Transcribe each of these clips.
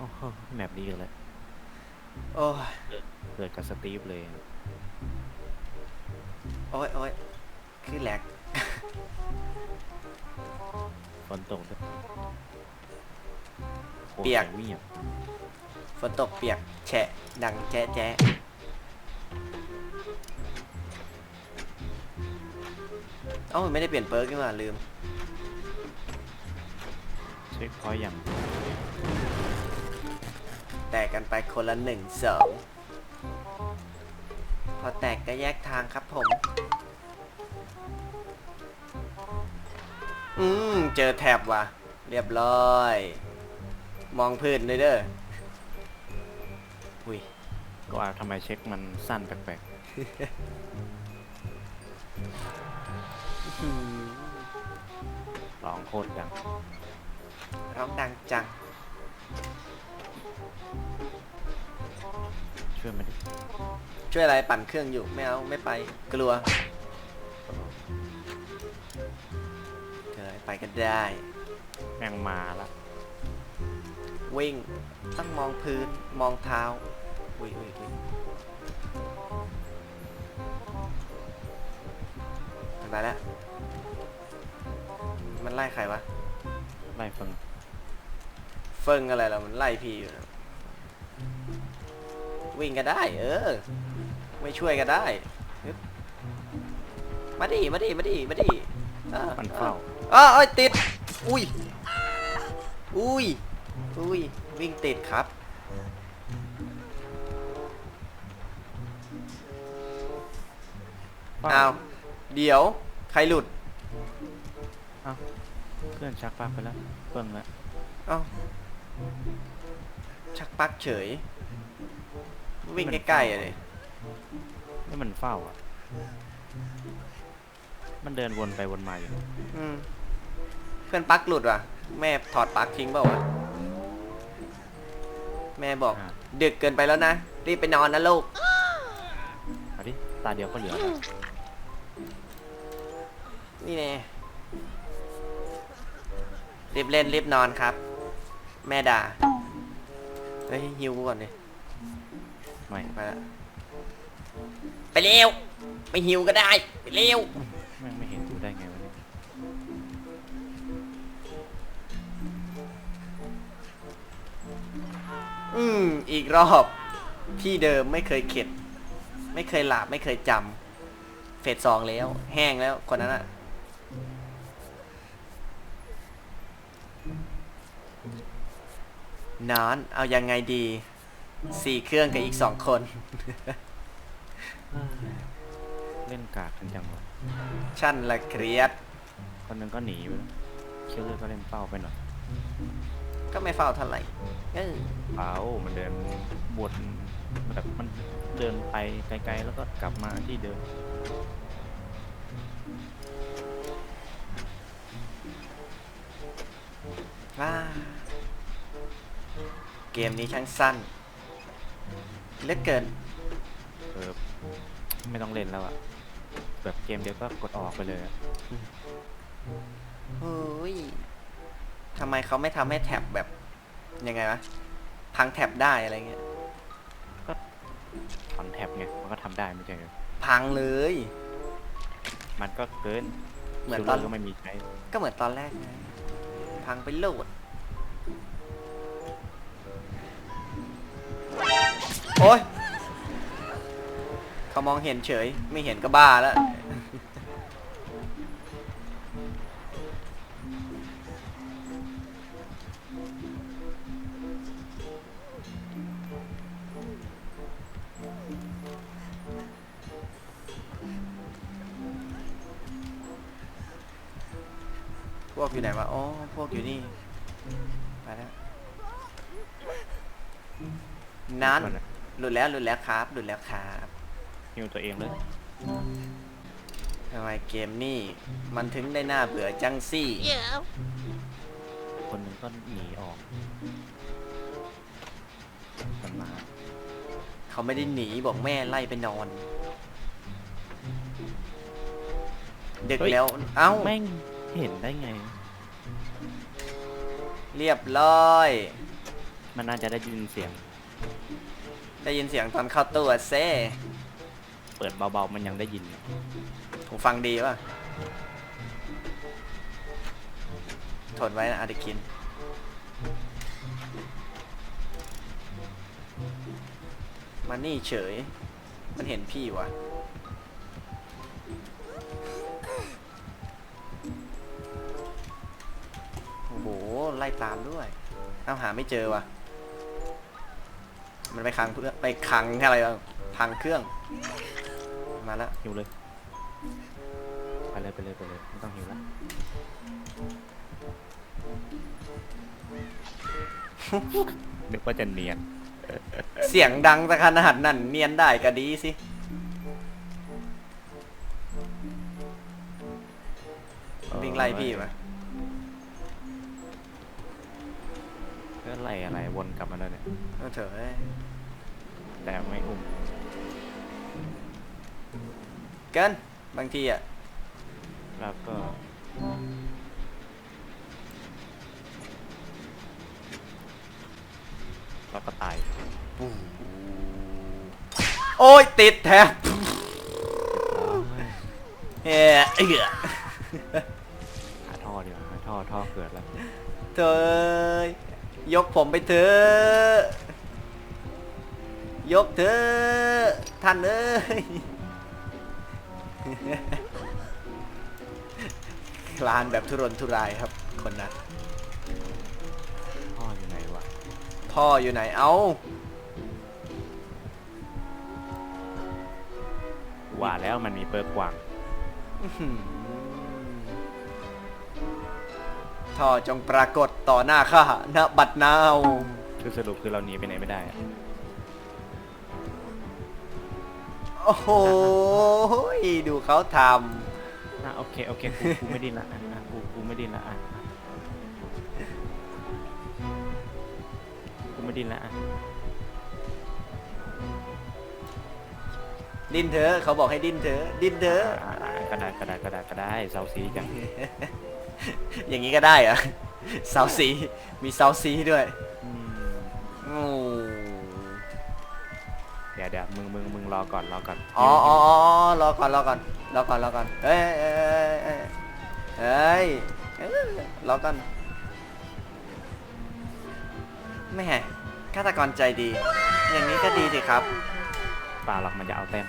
อ้โหแมปนี้กันแล้วโอ้ยเกิดกับสตีฟเลยโอ้ยโอ้ยคือแหลกฝนตกด้วยโคตรเปียกเงียบฝนตกเปียก แฉะ ดังแจ๊ะแจ๊ะเอ้าไม่ได้เปลี่ยนเปิร์กนี่หว่าลืม เช็คพอยต์อย่าง แตกกันไปคนละหนึ่งสองพอแตกก็แยกทางครับผม อืม เจอแถบว่ะ เรียบร้อย มองพื้นเลยเด้ออุ้ยก็ว่าทำไมเช็คมันสั้นแปลกๆร้องโคตรดังร้องดังจัง ช่วยมาดิช่วยอะไรปั่นเครื่องอยู่ไม่เอาไม่ไปกลัวเกิดไปก็ได้ แม่งมาละวิ่งต้องมองพื้นมองเท้าอุ้ยอุ้ยอุ้ยมันมาแล้วมันไล่ใครวะไล่ฟังเฟิงอะไรล่ะมันไล่พี่อยู่นะ วิ่งก็ได้ เออ ไม่ช่วยก็ได้ฮึบมาดิมาดิมาดิมาดิออมันเฝ้าอ้าวเอ้ยติด อุ้ย อุ้ย อุ้ย วิ่งติดครับเฝ้าอ้าว เดี๋ยว ใครหลุด เพื่อนชักปลั๊กไปแล้วเพิ่งแล้วเอ้าชักปลั๊กเฉย วิ่งใกล้ๆอะเลยนี่มันเฝ้าอะ มันเดินวนไปวนมาอยู่ อืมเพื่อนปลั๊กหลุดว่ะ แม่ถอดปลั๊กทิ้งเปล่าวะแม่บอก อะ ดึกเกินไปแล้วนะรีบไปนอนนะลูกเอาดิตาเดียวก็เหลือแล้วนี่แน่รีบเล่นรีบนอนครับ แม่ด่าเฮ้ยฮิวกูก่อนดิ ไม่ไปละไปเร็วไม่ฮิวก็ได้ ไปเร็วแม่งไม่เห็นดูได้ไงวะเนี่ยอืมอีกรอบ ที่เดิมไม่เคยเข็ด ไม่เคยหลาบไม่เคยจำเฟสสองแล้ว แห้งแล้วคนนั้นอะนอนเอายังไงดี สี่เครื่องกับอีกสองคน เล่นกากกันจังวะชั่นละเครียด คนหนึงก็หนีไปแล้วคิลเลอร์ก็เล่นเป้าไปหน่อยก็ไม่เฝ้าเท่าไหร่เออเป้ามันเดินวนมันแบบมันเดินไปไกลๆแล้วก็กลับมาที่เดิมว้าเกมนี้ช่างสั้น เหลือกเกิน เออไม่ต้องเล่นแล้วอะแบบเกมเดียวก็กดออกไปเลยอะเฮ้ยทำไมเขาไม่ทำให้แท็บแบบ ยังไงวะ พังแท็บได้อะไรเงี้ย ถอนแท็บไงมันก็ทำได้ไม่ใช่เหรอพังเลย มันก็เกินเหมือนคิลตเลออนร์ก็ไม่มีใช้ก็เหมือนตอนแรกไงพังไปโหลด โอ้ยเขามองเห็นเฉย ไม่เห็นก็บ้าแล้ว พวกอยู่ไหนวะ อ๋อ พวกอยู่นี่ ไปแล้วนั้น หลุดแล้วหลุดแล้วครับหลุดแล้วครับฮิวตัวเองเลยทำไมเกมนี่มันถึงได้น่าเบื่อจังซี่ คนหนึงก็หนีออกมันมาเขาไม่ได้หนีบอกแม่ไล่ไปนอน ดึกเฮ้ยแล้ว เอ้า แม่งเห็นได้ไง เรียบร้อย มันน่าจะได้ยินเสียง ได้ยินเสียงตอนเข้าตู้อะเซ่เปิดเบาๆมันยังได้ยิน หูฟังดีป่ะทนไว้นะอาเดคินมานี่เฉย มันเห็นพี่ว่ะ โอ้โห ไล่ตามด้วย เอ้าหาไม่เจอว่ะ มันไปขังเพื่อไปขังอะไรบ้างพังเครื่อง มาแล้วหิวเลย ไปเลยไปเลยไปเลยไม่ต้องหิวแล้วนึกว่าจะเนียน เสียงดังแต่ขนาดนั้นเนียนได้ก็ดีสิ วิ่งไล่พี่มา ก็ไล่อะไรวนกลับมาแล้วเนี่ย เอาเถอะเอ้ยแต่ไม่อุ้มเกินบางทีอะ แล้วก็แล้วก็ตายโอ้ย ติดแทบเฮ้ยเอื้อหาท่อดีกว่าหาท่อท่อเกิดแล้ว เธอเอ้ย ยกผมไปเถอะยกเถอะท่านเอ้ยคลานแบบทุรนทุรายครับคนนั้นท่ออยู่ไหนวะพ่ออยู่ไหนเอ้าว่าแล้วมันมีเปิร์กวาง อื้อหือท่อจงปรากฏต่อหน้าข้าณบัดนาว คือสรุปคือเราหนีไปไหนไม่ได้อะโอ้โหดูเขาทอะโอเคโอเคกูกูไม่ดิ้นละอะอะกูกูไม่ดิ้นละอะอะกูไม่ดิ้นละอะำดิ้นเถอะเขาบอกให้ดิ้นเถอะดิ้นเถอะอะอะก็ได้ก็ได้ก็ได้ก็ได้เซาซีจัง อย่างนี้ก็ได้เหรอะเสาสีมีเสาสีด้วยอืมโอ้เดี๋ยวเดี๋ยวมึงมึงมึงรอก่อนรอก่อนอ๋ออ๋ออ๋อรอก่อนรอก่อนรอก่อนรอก่อนเอ้ยเอ้ยเอ้ยเอ้ยเอ้ยรอก่อนแม่ฆาตกรใจดี อย่างนี้ก็ดีสิครับเปล่าหรอกมันจะเอาแต้ม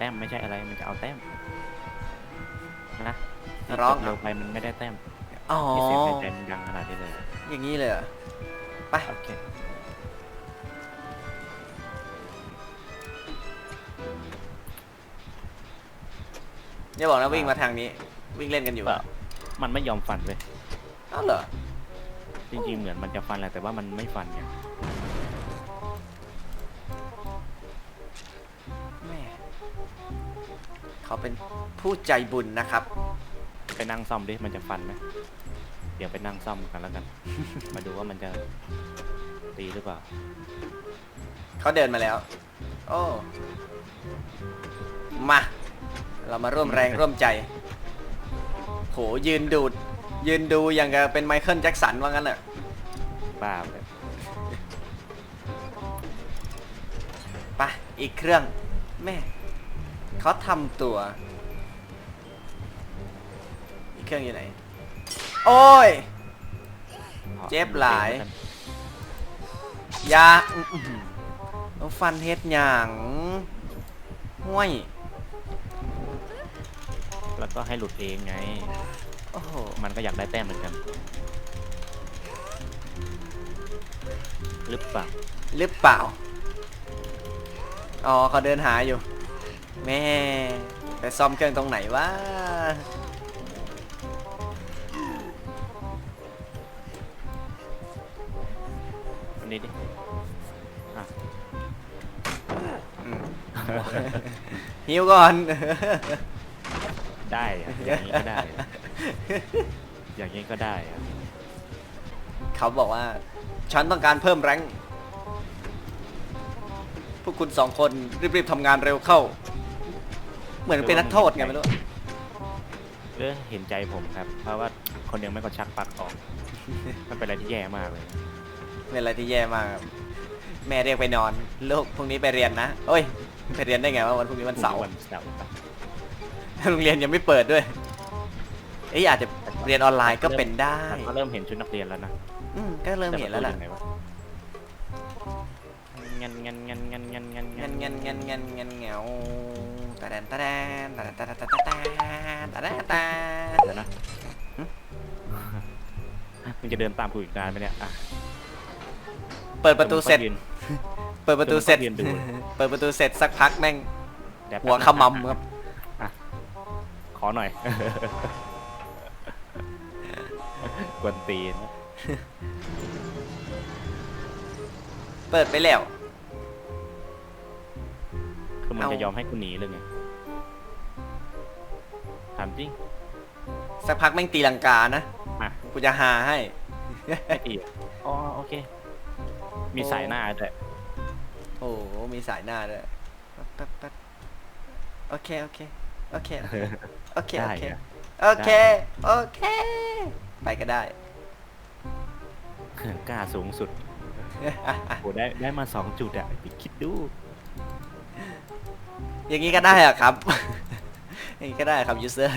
แต้มไม่ใช่อะไรมันจะเอาแต้มนะที่ร้อง จบเร็วไปมันไม่ได้แต้มอ๋อ ที่เสียงในใจมันดังขนาดนี้เลยอย่างนี้เลยเหรอไปโอเคอย่าบอกนะวิ่งมาทางนี้ วิ่งเล่นกันอยู่เปล่ามันไม่ยอมฟันเลยอ้าวเหรอ จริงๆเหมือนมันจะฟันแหละแต่ว่ามันไม่ฟันไง เขาเป็นผู้ใจบุญนะครับ ไปนั่งซ่อมดิ มันจะฟันไหมเดี๋ยวไปนั่งซ่อมกันแล้วกัน มาดูว่ามันจะตีหรือเปล่า เขาเดินมาแล้ว โอ้ มา เรามาร่วมแรงร่วมใจ โห ยืนดูด ยืนดูอย่างกับเป็นไมเคิลแจ็คสันว่างั้นอะบ้าเลยไปอีกเครื่อง แม่ เขาทำตัว อีกเครื่องอยู่ไหน โอ้ย เจ็บหลาย ยาอื้อหือเอาฟันเฮ็ดหยังห้วย แล้วก็ให้หลุดเองไง โอ้โห มันก็อยากได้แต้มเหมือนกัน หรือเปล่า หรือเปล่า อ๋อเขาเดินหาอยู่ แม่ไปซ่อมเครื่องตรงไหนวะวันนี้ดิอะอืม หิวก่อน ได้อะอย่างนี้ก็ได้อะอย่างนี้ก็ได้อะเขาบอกว่า ฉันต้องการเพิ่มแรงค์พวกคุณสองคนรีบๆทำงานเร็วเข้า เหมือนเป็นนักโทษไงไม่รู้เเออเห็นใจผมครับ เพราะว่าคนยังไม่ก็ชักปลั๊กออก มันเป็นอะไรที่แย่มากเลยเป็นอะไรที่แย่มากครับแม่เรียกไปนอนลูกพรุ่งนี้ไปเรียนนะโอ้ยไปเรียนได้ไงวะวันพรุ่งนี้วันเสาร์วันเสาร์โรงเรียนยังไม่เปิดด้วยเอ้ยอาจจะเรียนออนไลน์ก็เป็นได้แต่ก็เริ่มเห็นชุดนักเรียนแล้วนะอืมก็เริ่มเห็นแล้วล่ะต่ประตูอยู่ไนวงันงันงันงันงันงันเงินเงินเงินเงินเงินเหงา ตะแดนตะแดนตะแดนตะแดนตะแดนตะแดนตะเดี๋นะมึงจะเดินตามกูอีกนานไหมเนี่ยอะเปิดประตูเสร็จเปิดประตูเสร็จเปิดประตูเสร็จสักพักแม่งหัวขมำครับ ขอหน่อย กวนตีน เปิดไปแล้ว คือมันเอาจะยอมให้กูหนีเลยไงถามจริงสักพักแม่งตีลังกานะอะกูจะหาให้ไม่ตีอะอ๋อโอเค มีสายหน้าด้วยโอ้โหมีสายหน้าด้วยแป๊บแป๊บโอเคโอเคโอเคโอเคโอได้เคอะโอเคโอเค ไปก็ได้กล้าสูงสุดโหได้ได้มาสองจุดอะพี่คิดดู อย่างนี้ก็ได้เหรอะครับ อย่างนี้ก็ได้ครับยูเซอร์